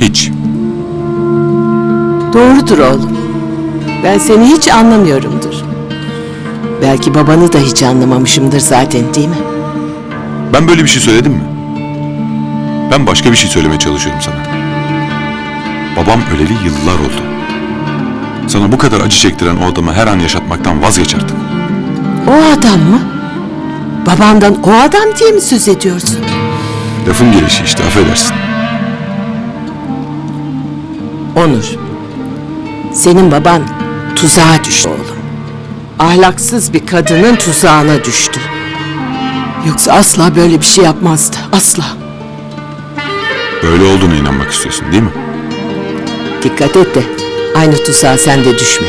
Hiç. Doğrudur oğlum. Ben seni hiç anlamıyorumdur. Belki babanı da hiç anlamamışımdır zaten değil mi? Ben böyle bir şey söyledim mi? Ben başka bir şey söylemeye çalışıyorum sana. Babam öleli yıllar oldu. Sana bu kadar acı çektiren o adamı her an yaşatmaktan vazgeç artık. O adam mı? Babandan o adam diye mi söz ediyorsun? Lafın gelişi işte affedersin. Onur. Senin baban tuzağa düştü oğlum. Ahlaksız bir kadının tuzağına düştü. Yoksa asla böyle bir şey yapmazdı. Asla. Böyle olduğuna inanmak istiyorsun değil mi? Dikkat et de aynı tuzağa sen de düşme.